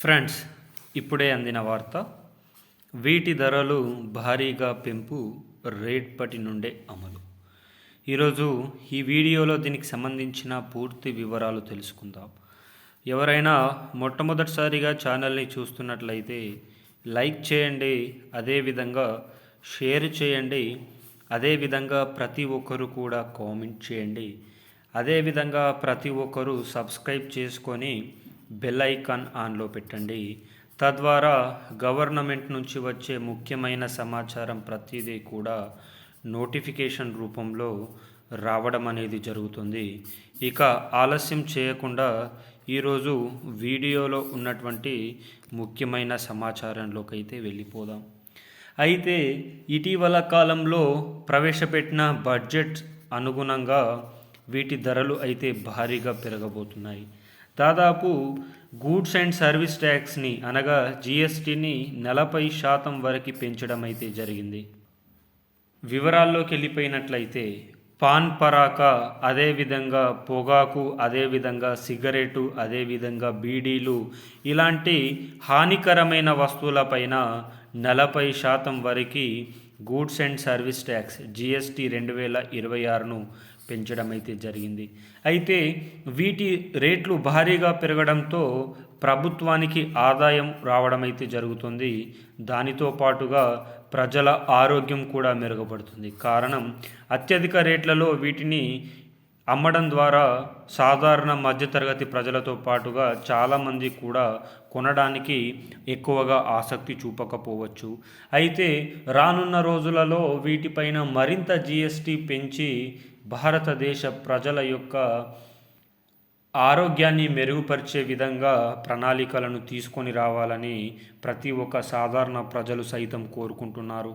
Friends ఇప్పుడే అందిన వార్త వీటి ధరలు భారీగా పెంపు రేట్పటి నుండే అమలు. ఈరోజు ఈ వీడియోలో దీనికి సంబంధించిన పూర్తి వివరాలు తెలుసుకుందాం. ఎవరైనా మొట్టమొదటిసారిగా ఛానల్ని చూస్తున్నట్లయితే లైక్ చేయండి అదేవిధంగా షేర్ చేయండి అదేవిధంగా ప్రతి ఒక్కరు కూడా కామెంట్ చేయండి అదేవిధంగా ప్రతి ఒక్కరూ సబ్స్క్రైబ్ చేసుకొని బెల్ ఐకాన్ ఆన్లో పెట్టండి. తద్వారా గవర్నమెంట్ నుంచి వచ్చే ముఖ్యమైన సమాచారం ప్రతిదీ కూడా నోటిఫికేషన్ రూపంలో రావడం అనేది జరుగుతుంది. ఇక ఆలస్యం చేయకుండా ఈరోజు వీడియోలో ఉన్నటువంటి ముఖ్యమైన సమాచారంలోకి అయితే వెళ్ళిపోదాం. అయితే ఇటీవల కాలంలో ప్రవేశపెట్టిన బడ్జెట్ అనుగుణంగా వీటి ధరలు అయితే భారీగా పెరగబోతున్నాయి. దాదాపు గూడ్స్ అండ్ సర్వీస్ ట్యాక్స్ని అనగా జిఎస్టిని నలభై శాతం వరకు పెంచడం అయితే జరిగింది. వివరాల్లోకి వెళ్ళిపోయినట్లయితే పాన్ పరాక అదేవిధంగా పొగాకు అదేవిధంగా సిగరెటు అదేవిధంగా బీడీలు ఇలాంటి హానికరమైన వస్తువులపైన నలభై శాతం వరకు goods and service tax GST రెండు వేల ఇరవై ఆరును పెంచడం అయితే జరిగింది. అయితే వీటి రేట్లు భారీగా పెరగడంతో ప్రభుత్వానికి ఆదాయం రావడం అయితే జరుగుతుంది. దానితో పాటుగా ప్రజల ఆరోగ్యం కూడా మెరుగుపడుతుంది. కారణం అత్యధిక రేట్లలో వీటిని అమ్మడం ద్వారా సాధారణ మధ్యతరగతి ప్రజలతో పాటుగా చాలామంది కూడా కొనడానికి ఎక్కువగా ఆసక్తి చూపకపోవచ్చు. అయితే రానున్న రోజులలో వీటిపైన మరింత జిఎస్టి పెంచి భారతదేశ ప్రజల యొక్క ఆరోగ్యాన్ని మెరుగుపరిచే విధంగా ప్రణాళికలను తీసుకొని రావాలని ప్రతి ఒక్క సాధారణ ప్రజలు సైతం కోరుకుంటున్నారు.